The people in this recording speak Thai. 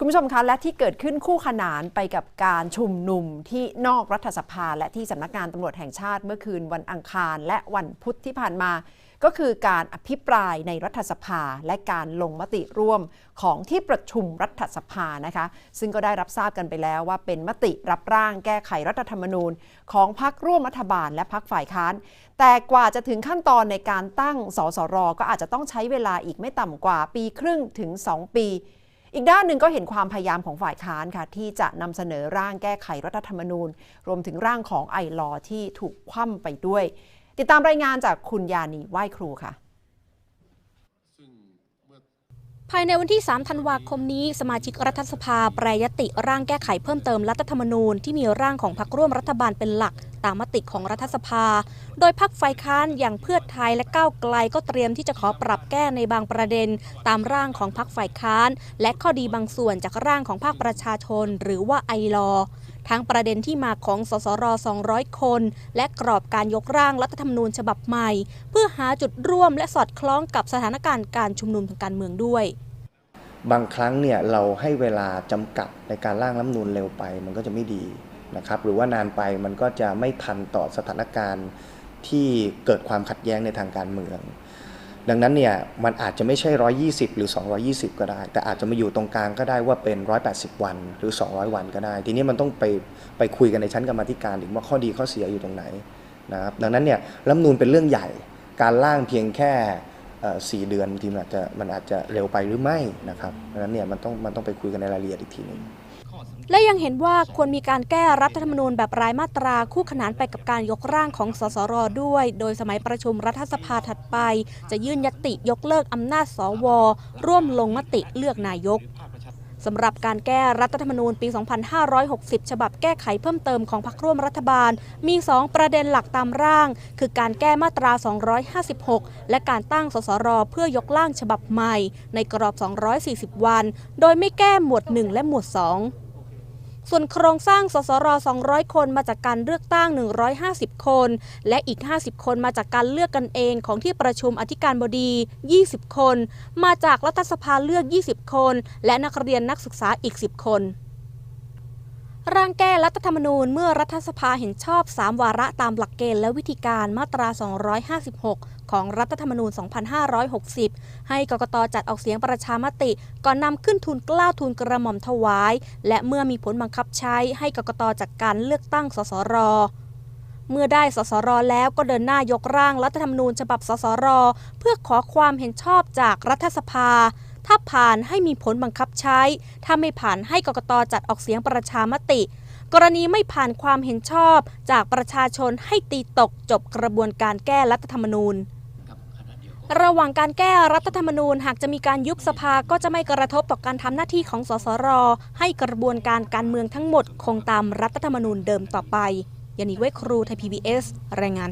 คุณผู้ชมคะและที่เกิดขึ้นคู่ขนานไปกับการชุมนุมที่นอกรัฐสภา และที่สำนักงานตำรวจแห่งชาติเมื่อคืนวันอังคาร และวันพุธที่ผ่านมา ก็คือการอภิปรายในรัฐสภา และการลงมติร่วมของที่ประชุมรัฐสภานะคะ ซึ่งก็ได้รับทราบกันไปแล้วว่าเป็นมติรับร่างแก้ไขรัฐธรรมนูญ ของพรรคร่วมรัฐบาล และพรรคฝ่ายค้าน แต่กว่าจะถึงขั้นตอนในการตั้งสสรก็อาจจะต้องใช้เวลาอีกไม่ต่ำกว่าปีครึ่งถึง 2 ปี อีกด้านหนึ่งก็เห็นความพยายามของฝ่ายค้านค่ะที่จะนำเสนอร่างแก้ไขรัฐธรรมนูญ รวมถึงร่างของไอลอที่ถูกคว่ำไปด้วย ติดตามรายงานจากคุณยานีไหว้ครูค่ะภายในวันที่ 3 ธันวาคมนี้ สมาชิกรัฐสภาแปรยติร่างแก้ไขเพิ่มเติมรัฐธรรมนูญที่มีร่างของพรรคร่วมรัฐบาลเป็นหลัก ตามมติของรัฐสภา โดยพรรคฝ่ายค้านอย่างเพื่อไทยและก้าวไกลก็เตรียมที่จะขอปรับแก้ในบางประเด็น ตามร่างของพรรคฝ่ายค้าน และข้อดีบางส่วนจากร่างของภาคประชาชน หรือว่าไอลอทั้งประเด็นที่มาของสสร 200 คน และกรอบการยกร่างรัฐธรรมนูญฉบับใหม่ เพื่อหาจุดร่วมและสอดคล้องกับสถานการณ์การชุมนุมทางการเมืองด้วย บางครั้งเนี่ยเราให้เวลาจำกัดในการร่างรัฐธรรมนูญเร็วไปมันก็จะไม่ดี นะครับหรือว่านานไปมันก็จะไม่ทันต่อสถานการณ์ที่เกิดความขัดแย้งในทางการเมือง ดังนั้นเนี่ยมันอาจจะไม่ใช่ 120 หรือ 220 ก็ได้ แต่อาจจะมาอยู่ตรงกลางก็ได้ว่าเป็น 180 วันหรือ 200 วันก็ได้ ทีนี้มันต้องไปไปคุยกันในชั้นกรรมธิการอีกว่าข้อดีข้อเสียอยู่ตรงไหนนะครับดังนั้นเนี่ยรัฐนูญเป็นเรื่องใหญ่การร่างเพียงแค่สี่เดือนบางทีมันอาจจะมันอาจจะเร็วไปหรือไม่นะครับดังนั้นเนี่ยมันต้องมันต้องไปคุยกันในรายละเอียดอีกทีหนึ่ง และยังเห็นว่าควรมีการแก้รัฐธรรมนูญแบบรายมาตราคู่ขนานไปกับการยกร่างของสสรด้วย โดยสมัยประชุมรัฐสภาถัดไป จะยื่นยติยกเลิกอำนาจสว ร่วมลงมติเลือกนายก สำหรับการแก้รัฐธรรมนูญปี 2560 ฉบับแก้ไขเพิ่มเติมของพรรคร่วมรัฐบาล มี 2 ประเด็นหลักตามร่าง คือการแก้มาตรา 256 และการตั้งสสรเพื่อยกล่างฉบับใหม่ ในกรอบ 240 วัน โดยไม่แก้หมวด 1 และหมวด 2 ส่วนโครงสร้างสสร 200 คนมาจากการเลือกตั้ง 150 คน และอีก 50 คนมาจากการเลือกกันเองของที่ประชุมอธิการบดี 20 คน มาจากรัฐสภาเลือก 20 คน และนักเรียนนักศึกษาอีก 10 คน ร่างแก้รัฐธรรมนูญเมื่อรัฐสภาเห็นชอบ 3 วาระตามหลักเกณฑ์และวิธีการมาตรา 256 ของรัฐธรรมนูญ 2560 ให้กกตจัดออกเสียงประชามติ ก่อนนำขึ้นทุนกล้าทุนกระหม่อมถวาย และเมื่อมีผลบังคับใช้ให้กกตจัดการเลือกตั้งสสรเมื่อได้สสรแล้วก็เดินหน้ายกร่างรัฐธรรมนูญฉบับสสรเพื่อขอความเห็นชอบจากรัฐสภา ถ้าผ่านให้มีผลบังคับใช้ ถ้าไม่ผ่านให้กกตจัดออกเสียงประชามติ กรณีไม่ผ่านความเห็นชอบ จากประชาชนให้ตีตกจบกระบวนการแก้รัฐธรรมนูญระหว่างการแก้รัฐธรรมนูญหากจะมีการยุบสภาก็จะไม่กระทบต่อการทำหน้าที่ของสสร ให้กระบวนการการเมืองทั้งหมด คงตามรัฐธรรมนูญเดิมต่อไปยานิเวคครูไทย PBS รายงาน